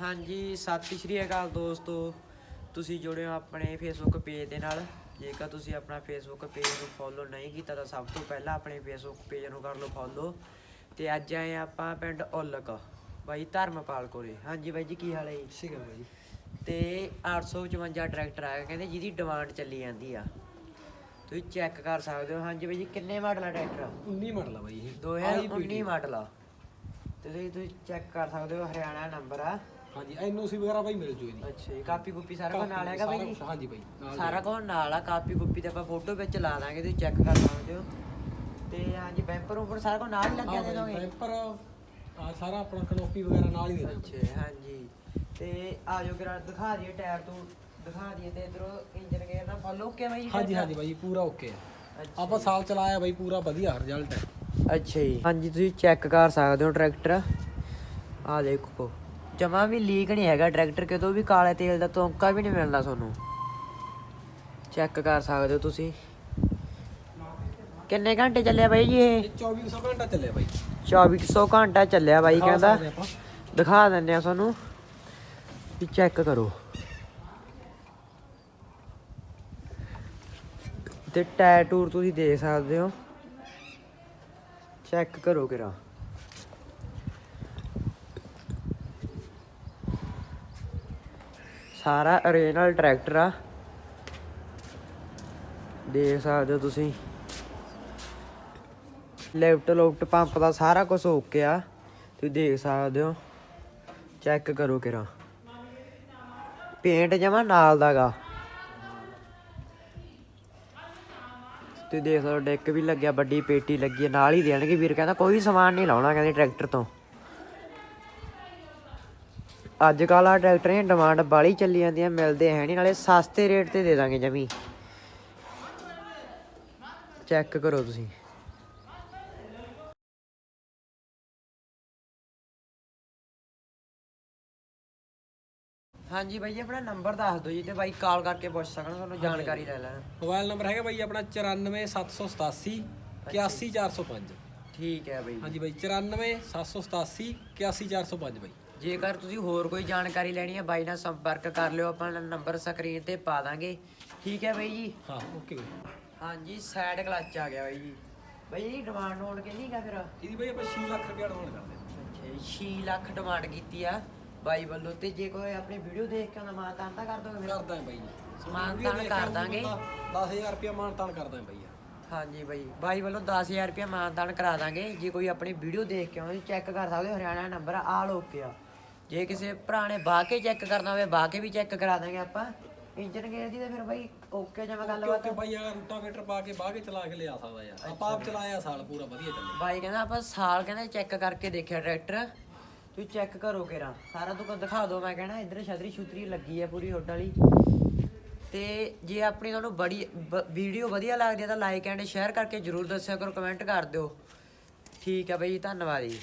ਹਾਂਜੀ ਸਤਿ ਸ਼੍ਰੀ ਅਕਾਲ ਦੋਸਤੋ। ਤੁਸੀਂ ਜੁੜੇ ਹੋ ਆਪਣੇ ਫੇਸਬੁੱਕ ਪੇਜ ਦੇ ਨਾਲ। ਜੇਕਰ ਤੁਸੀਂ ਆਪਣਾ ਫੇਸਬੁੱਕ ਪੇਜ ਨੂੰ ਫੋਲੋ ਨਹੀਂ ਕੀਤਾ ਤਾਂ ਸਭ ਤੋਂ ਪਹਿਲਾਂ ਆਪਣੇ ਫੇਸਬੁੱਕ ਪੇਜ ਨੂੰ ਕਰ ਲਓ ਫੋਲੋ ਤੇ ਅੱਜ ਆਏ ਆਪਾਂ ਪਿੰਡ ਔਲਕ ਬਾਈ ਧਰਮਪਾਲ ਕੋਲੇ। ਹਾਂਜੀ ਬਾਈ ਜੀ ਕੀ ਹਾਲ ਹੈ ਜੀ? ਸੀਗਾ ਬਾਈ। ਤੇ 855 ਟਰੈਕਟਰ ਆਇਆ ਕਹਿੰਦੇ ਜਿਹਦੀ ਡਿਮਾਂਡ ਚੱਲੀ ਜਾਂਦੀ ਆ। ਤੁਸੀਂ ਚੈੱਕ ਕਰ ਸਕਦੇ ਹੋ। ਹਾਂਜੀ ਬਾਈ ਜੀ ਕਿੰਨੇ ਮਾਡਲ ਆ ਟਰੈਕਟਰ 19 ਮਾਡਲ ਆ ਬਾਈ ਇਹ। 2019 ਮਾਡਲ ਆ। ਤੇ ਤੁਸੀਂ ਚੈੱਕ ਕਰ ਸਕਦੇ ਹੋ ਹਰਿਆਣਾ ਨੰਬਰ ਆ। ਹਾਂਜੀ ਐਨਓਸੀ ਵਗੈਰਾ ਬਾਈ ਮਿਲ ਜੂ। ਇਹਦੀ ਅੱਛਾ ਜੀ ਕਾਪੀ ਕੁੱਪੀ ਸਾਰਾ ਕੁਝ ਨਾਲ ਹੈਗਾ ਬਾਈ ਜੀ? ਸਾਰਾ- ਹਾਂਜੀ ਬਾਈ ਨਾਲ ਸਾਰਾ ਕੁਝ ਨਾਲ ਆ ਕਾਪੀ ਕੁੱਪੀ ਤੇ ਆਪਾਂ ਫੋਟੋ ਵਿੱਚ ਲਾ ਦਾਂਗੇ ਤੁਸੀਂ ਚੈੱਕ ਕਰ ਸਕਦੇ ਹੋ ਤੇ ਹਾਂਜੀ ਬੈਂਪਰ ਉੱਪਰ ਸਾਰਾ ਕੁਝ ਨਾਲ ਹੀ ਲੱਗਿਆ ਦੇ ਦੋਗੇ? ਪੈਪਰ ਆ ਸਾਰਾ ਆਪਣਾ ਕਨੋਪੀ ਵਗੈਰਾ ਨਾਲ ਹੀ ਦੇ ਦਾਂਗੇ। ਅੱਛਾ ਹਾਂਜੀ। ਤੇ ਆ ਜਾਓ ਕਿਰਾ ਦਿਖਾ ਦਈਏ ਟਾਇਰ ਤੋਂ ਦਿਖਾ ਦਈਏ ਤੇ ਇਧਰੋਂ ਇੰਜਨ ਗੇਅਰ ਦਾ ਫੁੱਲ ਓਕੇ ਬਾਈ ਜੀ ਹਾਂਜੀ? ਹਾਂਜੀ ਬਾਈ ਪੂਰਾ ਓਕੇ ਆ। ਅੱਛਾ ਆਪਾਂ ਸਾਲ ਚਲਾਇਆ ਬਾਈ ਪੂਰਾ ਵਧੀਆ ਰਿਜ਼ਲਟ ਹੈ ਅੱਛਾ ਜੀ। ਹਾਂਜੀ ਤੁਸੀਂ ਚੈੱਕ ਕਰ ਸਕਦੇ ਹੋ ਟਰੈਕਟਰ। ਆ ਦੇਖੋ। ਜਮਾ ਵੀ ਲੀਕ ਨਹੀਂ ਹੈਗਾ ਟਰੈਕਟਰ ਕਿਤੋਂ ਵੀ ਕਾਲੇ ਤੇਲ ਦਾ ਤੋਂਕਾ ਵੀ ਨਹੀਂ ਮਿਲਦਾ ਤੁਹਾਨੂੰ। ਚੈੱਕ ਕਰ ਸਕਦੇ ਹੋ ਤੁਸੀਂ। ਕਿੰਨੇ ਘੰਟੇ ਚੱਲਿਆ ਬਾਈ ਜੀ ਇਹ? ਇਹ 2400 ਘੰਟਾ ਚੱਲਿਆ ਬਾਈ। 2400 ਘੰਟਾ ਚੱਲਿਆ ਬਾਈ ਕਹਿੰਦਾ। ਦਿਖਾ ਦਿੰਦੇ ਆ ਤੁਹਾਨੂੰ। ਵੀ ਚੈੱਕ ਕਰੋ। ਤੇ ਟਾਇਰ ਟੂਰ ਤੁਸੀਂ ਦੇਖ ਸਕਦੇ ਹੋ। ਚੈੱਕ ਕਰੋ ਕਿਰਾ ਸਾਰਾ ਓਰੀਜਨਲ ਟਰੈਕਟਰ ਆ। ਦੇਖ ਸਕਦੇ ਹੋ ਤੁਸੀਂ। ਲੈਫਟ ਲੁਫਟ ਪੰਪ ਦਾ ਸਾਰਾ ਕੁਝ ਓਕੇ ਆ। ਤੁਸੀਂ ਦੇਖ ਸਕਦੇ ਹੋ। ਚੈੱਕ ਕਰੋ ਕਿਰਾ। ਪੇਂਟ ਜਮਾ ਨਾਲ ਦਾਗਾ ਤੁਸੀਂ ਦੇਖ ਸਕਦੇ ਹੋ ਡੈਕ ਵੀ ਲੱਗਿਆ, ਵੱਡੀ ਪੇਟੀ ਲੱਗੀ ਹੈ ਨਾਲ ਹੀ ਦੇਣਗੇ। ਵੀਰ ਕਹਿੰਦਾ ਕੋਈ ਸਮਾਨ ਨਹੀਂ ਲਾਉਣਾ, ਕਹਿੰਦੇ ਟਰੈਕਟਰ ਤੋਂ। ਅੱਜ ਕੱਲ੍ਹ ਆ ਟਰੈਕਟਰਾਂ ਦੀ ਡਿਮਾਂਡ ਬਾਲੀ ਚੱਲੀ ਜਾਂਦੀ ਹੈ ਮਿਲਦੇ ਹੈ ਨਹੀਂ ਨਾਲੇ ਸਸਤੇ ਰੇਟ ਤੇ ਦੇ ਦਾਂਗੇ ਜਮੀ। ਚੈੱਕ ਕਰੋ ਤੁਸੀਂ। ਹਾਂਜੀ ਬਾਈ ਜੀ ਆਪਣਾ ਨੰਬਰ ਦੱਸ ਦਿਓ ਜੀ ਤੇ ਬਾਈ ਕਾਲ ਕਰਕੇ ਪੁੱਛ ਸਕਣ ਤੁਹਾਨੂੰ ਜਾਣਕਾਰੀ ਲੈ ਲੈਣ। ਮੋਬਾਈਲ ਨੰਬਰ ਹੈਗਾ ਬਾਈ ਆਪਣਾ 94787 81405 ਠੀਕ ਹੈ ਬਾਈ ਹਾਂਜੀ ਬਾਈ 94787 81405 ਬਾਈ। ਜੇਕਰ ਤੁਸੀਂ ਹੋਰ ਕੋਈ ਜਾਣਕਾਰੀ ਲੈਣੀ ਹੈ ਬਾਈ ਨਾਲ ਸੰਪਰਕ ਕਰ ਲਿਓ ਆਪਣਾ ਨੰਬਰ ਸਕਰੀਨ ਤੇ ਪਾ ਦਾਂਗੇ। ਠੀਕ ਹੈ ਬਾਈ ਜੀ? ਹਾਂ ਓਕੇ ਹਾਂਜੀ ਸਾਈਡ ਕਲਚ ਆ ਗਿਆ ਬਾਈ ਜੀ। ਬਾਈ ਜੀ ਡਿਮਾਂਡ ਹੋਣ ਕਿੰਨੀ ਕਾ ਫਿਰ? ਇਹਦੀ ਬਾਈ ਆਪਾਂ 6 ਲੱਖ ਰੁਪਏ ਡਾਊਨ ਕਰਦੇ ਅੱਛਾ 6 ਲੱਖ ਡਿਮਾਂਡ ਕੀਤੀ ਆ ਬਾਈ ਵੱਲੋਂ। ਤੇ ਜੇ ਕੋਈ ਆਪਣੀ ਵੀਡੀਓ ਦੇਖ ਕੇ ਆਉਂਦਾ ਮਾਂ ਤਾਂ ਕਰ ਦੋਗੇ ਕਰਦਾ ਹਾਂ ਬਾਈ ਜੀ। ਮਾਨ ਤਾਨ ਕਰ ਦਾਂਗੇ। 10000 ਰੁਪਏ ਮਾਨ ਤਾਨ ਕਰਦਾ ਬਾਈ ਹਾਂਜੀ ਬਾਈ ਬਾਈ ਵੱਲੋਂ 10000 ਰੁਪਏ ਮਾਨਦਾਨ ਕਰਾ ਦਾਂਗੇ। ਜੇ ਕੋਈ ਆਪਣੀ ਵੀਡੀਓ ਦੇਖ ਕੇ ਆਉਂਦਾ ਚੈੱਕ ਕਰ ਸਕਦੇ ਹੋ ਹਰਿਆਣਾ ਨੰਬਰ ਆਲ ਓਕੇ ਆ। ਜੇ ਕਿਸੇ ਭਰਾ ਨੇ ਬਾਹ ਕੇ ਚੈੱਕ ਕਰਨਾ ਹੋਵੇ ਬਾਹ ਕੇ ਵੀ ਚੈੱਕ ਕਰਾ ਦਾਂਗੇ ਆਪਾਂ। ਇੰਜਨ ਗੇਅਰ ਦੀ ਤਾਂ ਫਿਰ ਬਾਈ ਓਕੇ ਜਿਵੇਂ ਗੱਲਬਾਤ ਓਕੇ ਬਾਈ ਯਾਰ ਰੂਟਾਵੇਟਰ ਪਾ ਕੇ ਬਾਹ ਕੇ ਚਲਾ ਕੇ ਲਿਆ ਸਕਦਾ ਯਾਰ। ਆਪਾਂ ਆਪ ਚਲਾਇਆ ਸਾਲ ਪੂਰਾ ਵਧੀਆ ਚੱਲਿਆ। ਬਾਈ ਕਹਿੰਦਾ ਆਪਾਂ ਸਾਲ ਕਹਿੰਦਾ ਚੈੱਕ ਕਰਕੇ ਦੇਖਿਆ ਟਰੈਕਟਰ ਤੁਸੀਂ ਚੈੱਕ ਕਰੋ ਕਿਰਾ। ਸਾਰਾ ਤੋਂ ਦਿਖਾ ਦਿਓ ਮੈਂ ਕਹਿਣਾ ਇੱਧਰ ਛਤਰੀ ਛੁਤਰੀ ਲੱਗੀ ਹੈ ਪੂਰੀ ਹੁੱਡ ਵਾਲੀ। ਤੇ ਜੇ ਆਪਣੀ ਤੁਹਾਨੂੰ ਬੜੀ ਵੀਡੀਓ ਵਧੀਆ ਲੱਗਦੀ ਹੈ ਤਾਂ ਲਾਈਕ ਐਂਡ ਸ਼ੇਅਰ ਕਰਕੇ ਜਰੂਰ ਦੱਸਿਆ ਕਰੋ ਕਮੈਂਟ ਕਰ ਦਿਓ। ਠੀਕ ਹੈ ਬਾਈ ਧੰਨਵਾਦ ਜੀ।